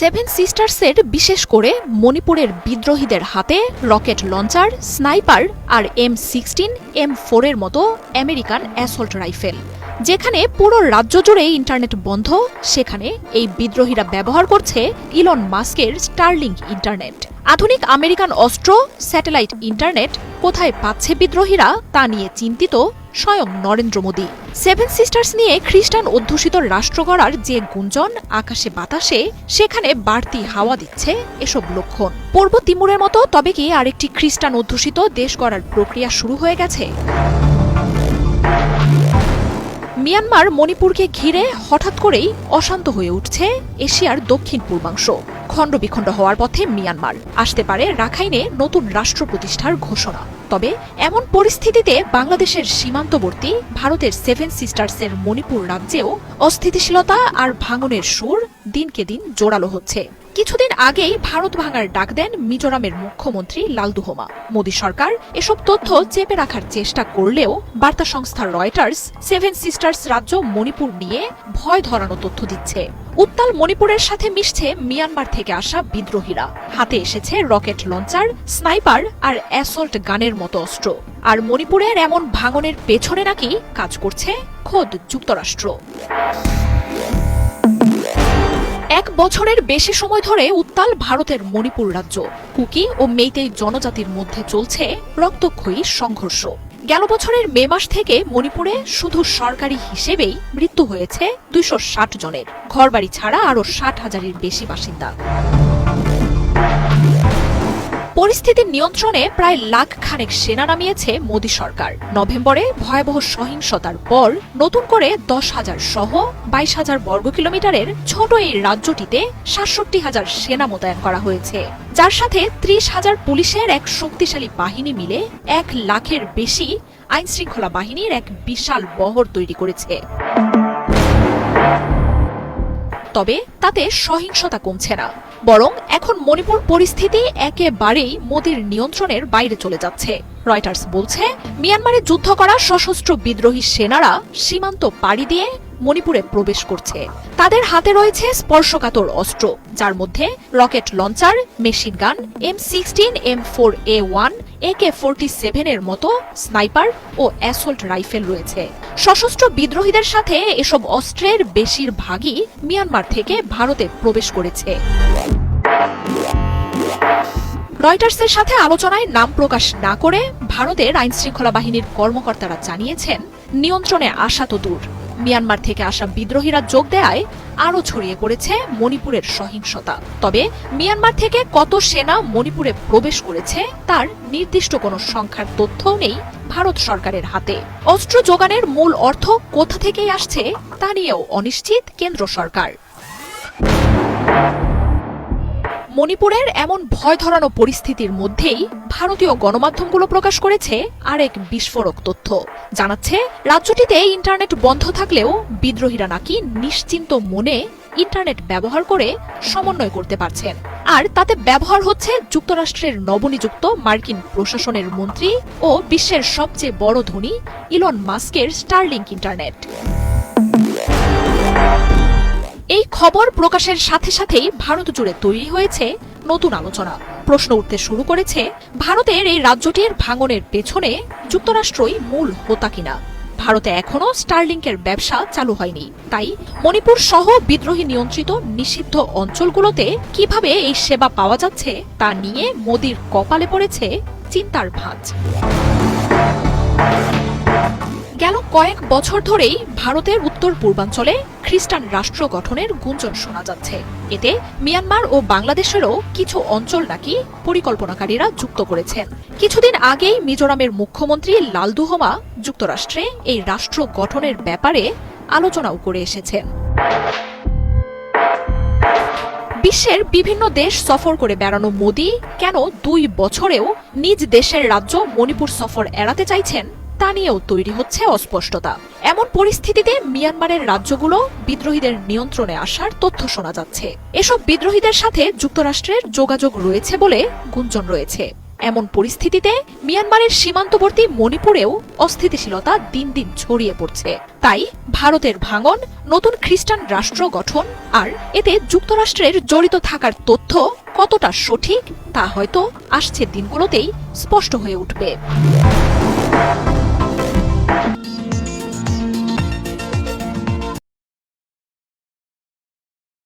Seven সিস্টার্সের বিশেষ করে মণিপুরের বিদ্রোহীদের হাতে রকেট লঞ্চার, স্নাইপার আর এম সিক্সটিন, এম ফোরের মতো আমেরিকান অ্যাসল্ট রাইফেল। যেখানে পুরো রাজ্য জুড়ে ইন্টারনেট বন্ধ, সেখানে এই বিদ্রোহীরা ব্যবহার করছে ইলন মাস্কের স্টারলিংক ইন্টারনেট। আধুনিক আমেরিকান অস্ত্র, স্যাটেলাইট ইন্টারনেট কোথায় পাচ্ছে বিদ্রোহীরা তা নিয়ে চিন্তিত স্বয়ং নরেন্দ্র মোদী। সেভেন সিস্টার্স নিয়ে খ্রিস্টান অধ্যুষিত রাষ্ট্র গড়ার যে গুঞ্জন আকাশে বাতাসে, সেখানে বাড়তি হাওয়া দিচ্ছে এসব লক্ষণ। পূর্ব তিমুরের মতো তবে কি আরেকটি খ্রিস্টান অধ্যুষিত দেশ গড়ার প্রক্রিয়া শুরু হয়ে গেছে? মিয়ানমার মণিপুরকে ঘিরে হঠাৎ করেই অশান্ত হয়ে উঠছে এশিয়ার দক্ষিণ পূর্বাংশ। খণ্ড বিখণ্ড হওয়ার পথে মিয়ানমার। আসতে পারে রাখাইনে নতুন রাষ্ট্র প্রতিষ্ঠার ঘোষণা। তবে এমন পরিস্থিতিতে বাংলাদেশের সীমান্তবর্তী ভারতের সেভেন সিস্টার্সের মণিপুর রাজ্যেও অস্থিতিশীলতা আর ভাঙনের সুর দিনকে দিন জোরালো হচ্ছে। কিছুদিন আগেই ভারত ভাঙার ডাক দেন মিজোরামের মুখ্যমন্ত্রী লালদুহমা মোদী সরকার এসব তথ্য চেপে রাখার চেষ্টা করলেও বার্তা সংস্থা রয়টার্স, সেভেন সিস্টার্স রাজ্য মণিপুর নিয়ে ভয় ধরানো তথ্য দিচ্ছে। উত্তাল মণিপুরের সাথে মিশছে মিয়ানমার থেকে আসা বিদ্রোহীরা। হাতে এসেছে রকেট লঞ্চার, স্নাইপার আর অ্যাসল্ট গানের মতো অস্ত্র। আর মণিপুরের এমন ভাঙনের পেছনে নাকি কাজ করছে খোদ যুক্তরাষ্ট্র। বছরের বেশি সময় ধরে উত্তাল ভারতের মণিপুর রাজ্য। কুকি ও মেইতেই জনজাতির মধ্যে চলছে রক্তক্ষয়ী সংঘর্ষ। গেল বছরের মে মাস থেকে মণিপুরে শুধু সরকারি হিসেবেই মৃত্যু হয়েছে দুইশো ষাট জনের। ঘরবাড়ি ছাড়া আরও ষাট হাজারের বেশি বাসিন্দা। পরিস্থিতির নিয়ন্ত্রণে প্রায় লাখ খানেক সেনা নামিয়েছে মোদী সরকার। নভেম্বরে ভয়াবহ সহিংসতার পর নতুন করে দশ হাজার সহ বাইশ হাজার বর্গ কিলোমিটারের ছোট এই রাজ্যটিতে সাতষট্টি হাজার সেনা মোতায়েন করা হয়েছে। যার সাথে ত্রিশ হাজার পুলিশের এক শক্তিশালী বাহিনী মিলে এক লাখের বেশি আইন শৃঙ্খলা বাহিনীর এক বিশাল বহর তৈরি করেছে। তবে তাতে সহিংসতা কমছে না। বরং এখন মণিপুর পরিস্থিতি একেবারেই মোদীর নিয়ন্ত্রণের বাইরে চলে যাচ্ছে। রয়টার্স বলছে, মিয়ানমারে যুদ্ধ করা সশস্ত্র বিদ্রোহী সেনারা সীমান্ত পাড়ি দিয়ে মণিপুরে প্রবেশ করছে। তাদের হাতে রয়েছে স্পর্শকাতর অস্ত্র, যার মধ্যে rocket launcher, machine gun, M sixteen, M four A one AK forty সেভেনের মতো স্নাইপার ও অ্যাসল্ট রাইফেল রয়েছে। সশস্ত্র বিদ্রোহীদের সাথে এসব অস্ত্রের বেশিরভাগই মিয়ানমার থেকে ভারতে প্রবেশ করেছে। রয়টার্সের সাথে আলোচনায় নাম প্রকাশ না করে ভারতের আইনশৃঙ্খলা বাহিনীর কর্মকর্তারা জানিয়েছেন, নিয়ন্ত্রণে আসা তো দূর। মিয়ানমার থেকে আসা বিদ্রোহীরা যোগ দেয় আরও ছড়িয়ে পড়েছে মণিপুরের সহিংসতা। তবে মিয়ানমার থেকে কত সেনা মণিপুরে প্রবেশ করেছে তার নির্দিষ্ট কোনো সংখ্যার তথ্যও নেই ভারত সরকারের হাতে। অস্ত্র যোগানের মূল অর্থ কোথা থেকেই আসছে তা নিয়েও অনিশ্চিত কেন্দ্র সরকার। মণিপুরের এমন ভয় ধরানো পরিস্থিতির মধ্যেই ভারতীয় গণমাধ্যমগুলো প্রকাশ করেছে আরেক বিস্ফোরক তথ্য। জানাচ্ছে, রাজ্যটিতে ইন্টারনেট বন্ধ থাকলেও বিদ্রোহীরা নাকি নিশ্চিন্ত মনে ইন্টারনেট ব্যবহার করে সমন্বয় করতে পারছেন। আর তাতে ব্যবহার হচ্ছে যুক্তরাষ্ট্রের নবনিযুক্ত মার্কিন প্রশাসনের মন্ত্রী ও বিশ্বের সবচেয়ে বড় ধনী ইলন মাস্কের স্টারলিংক ইন্টারনেট। এই খবর প্রকাশের সাথে সাথেই ভারত জুড়ে তৈরি হয়েছে নতুন আলোচনা। প্রশ্ন উঠতে শুরু করেছে, ভারতের এই রাজ্যটির ভাঙনের পেছনে যুক্তরাষ্ট্রই মূল হোতা কিনা। ভারতে এখনও স্টারলিংকের ব্যবসা চালু হয়নি। তাই মণিপুর সহ বিদ্রোহী নিয়ন্ত্রিত নিষিদ্ধ অঞ্চলগুলোতে কীভাবে এই সেবা পাওয়া যাচ্ছে তা নিয়ে মোদির কপালে পড়েছে চিন্তার ভাঁজ। গেল কয়েক বছর ধরেই ভারতের উত্তর পূর্বাঞ্চলে খ্রিস্টান রাষ্ট্র গঠনের গুঞ্জন শোনা যাচ্ছে। এতে মিয়ানমার ও বাংলাদেশেরও কিছু অঞ্চল নাকি পরিকল্পনাকারীরা যুক্ত করেছেন। কিছুদিন আগেই মিজোরামের মুখ্যমন্ত্রী লালদুহমা যুক্তরাষ্ট্রে এই রাষ্ট্র গঠনের ব্যাপারে আলোচনাও করে এসেছেন। বিশ্বের বিভিন্ন দেশ সফর করে বেড়ানো মোদি কেন দুই বছরেও নিজ দেশের রাজ্য মণিপুর সফর এড়াতে চাইছেন? তা নিয়েও তৈরি হচ্ছে অস্পষ্টতা। এমন পরিস্থিতিতে মিয়ানমারের রাজ্যগুলো বিদ্রোহীদের নিয়ন্ত্রণে আসার তথ্য শোনা যাচ্ছে। এসব বিদ্রোহীদের সাথে যুক্তরাষ্ট্রের যোগাযোগ রয়েছে বলে গুঞ্জন রয়েছে। এমন পরিস্থিতিতে মিয়ানমারের সীমান্তবর্তী মণিপুরেও অস্থিতিশীলতা দিন দিন ছড়িয়ে পড়ছে। তাই ভারতের ভাঙন, নতুন খ্রিস্টান রাষ্ট্র গঠন আর এতে যুক্তরাষ্ট্রের জড়িত থাকার তথ্য কতটা সঠিক তা হয়তো আসছে দিনগুলোতেই স্পষ্ট হয়ে উঠবে।